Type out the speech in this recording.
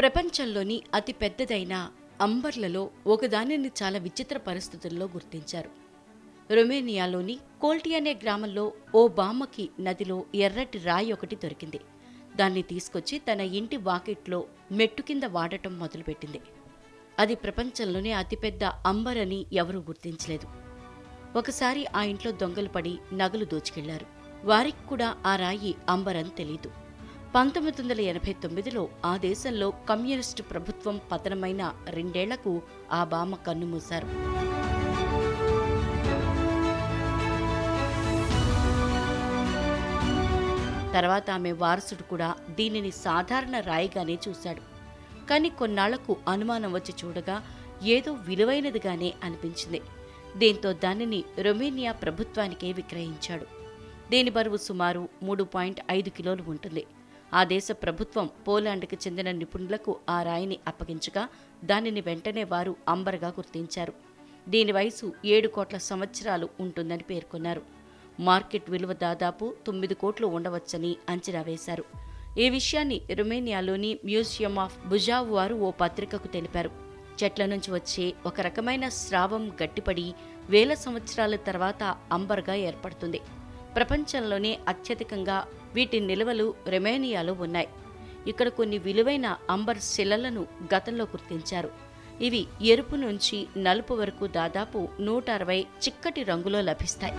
ప్రపంచంలోని అతి పెద్దదైన అంబర్లలో ఒకదానిని చాలా విచిత్ర పరిస్థితుల్లో గుర్తించారు. రొమేనియాలోని కోల్టి అనే గ్రామంలో ఓ బామ్మకి నదిలో ఎర్రటి రాయి ఒకటి దొరికింది. దాన్ని తీసుకొచ్చి తన ఇంటి వాకిట్లో మెట్టు కింద వాడటం మొదలుపెట్టింది. అది ప్రపంచంలోనే అతిపెద్ద అంబర్ అని ఎవరూ గుర్తించలేదు. ఒకసారి ఆ ఇంట్లో దొంగలు పడి నగలు దోచుకెళ్ళారు. వారికి కూడా ఆ రాయి అంబర్ అని తెలీదు. పంతొమ్మిది వందల ఎనభై తొమ్మిదిలో ఆ దేశంలో కమ్యూనిస్టు ప్రభుత్వం పతనమైన రెండేళ్ళకు ఆ బామ కన్నుమూశారు. తర్వాత ఆమె వారసుడు కూడా దీనిని సాధారణ రాయిగానే చూశాడు. కానీ కొన్నాళ్ళకు అనుమానం వచ్చి చూడగా ఏదో విలువైనదిగానే అనిపించింది. దీంతో దానిని రొమేనియా ప్రభుత్వానికే విక్రయించాడు. దీని బరువు సుమారు మూడు పాయింట్ ఐదు కిలోలు ఉంటుంది. ఆ దేశ ప్రభుత్వం పోలాండ్కి చెందిన నిపుణులకు ఆ రాయిని అప్పగించగా దానిని వెంటనే వారు అంబర్గా గుర్తించారు. దీని వయసు ఏడు కోట్ల సంవత్సరాలు ఉంటుందని పేర్కొన్నారు. మార్కెట్ విలువ దాదాపు తొమ్మిది కోట్లు ఉండవచ్చని అంచనా వేశారు. ఈ విషయాన్ని రొమేనియాలోని మ్యూజియం ఆఫ్ బుజావ్ వారు ఓ పత్రికకు తెలిపారు. చెట్ల నుంచి వచ్చే ఒక రకమైన స్రావం గట్టిపడి వేల సంవత్సరాల తర్వాత అంబర్గా ఏర్పడుతుంది. ప్రపంచంలోనే అత్యధికంగా వీటి నిల్వలు రొమేనియాలో ఉన్నాయి. ఇక్కడ కొన్ని విలువైన అంబర్ శిలలను గతంలో గుర్తించారు. ఇవి ఎరుపు నుంచి నలుపు వరకు దాదాపు నూట అరవై చిక్కటి రంగులో లభిస్తాయి.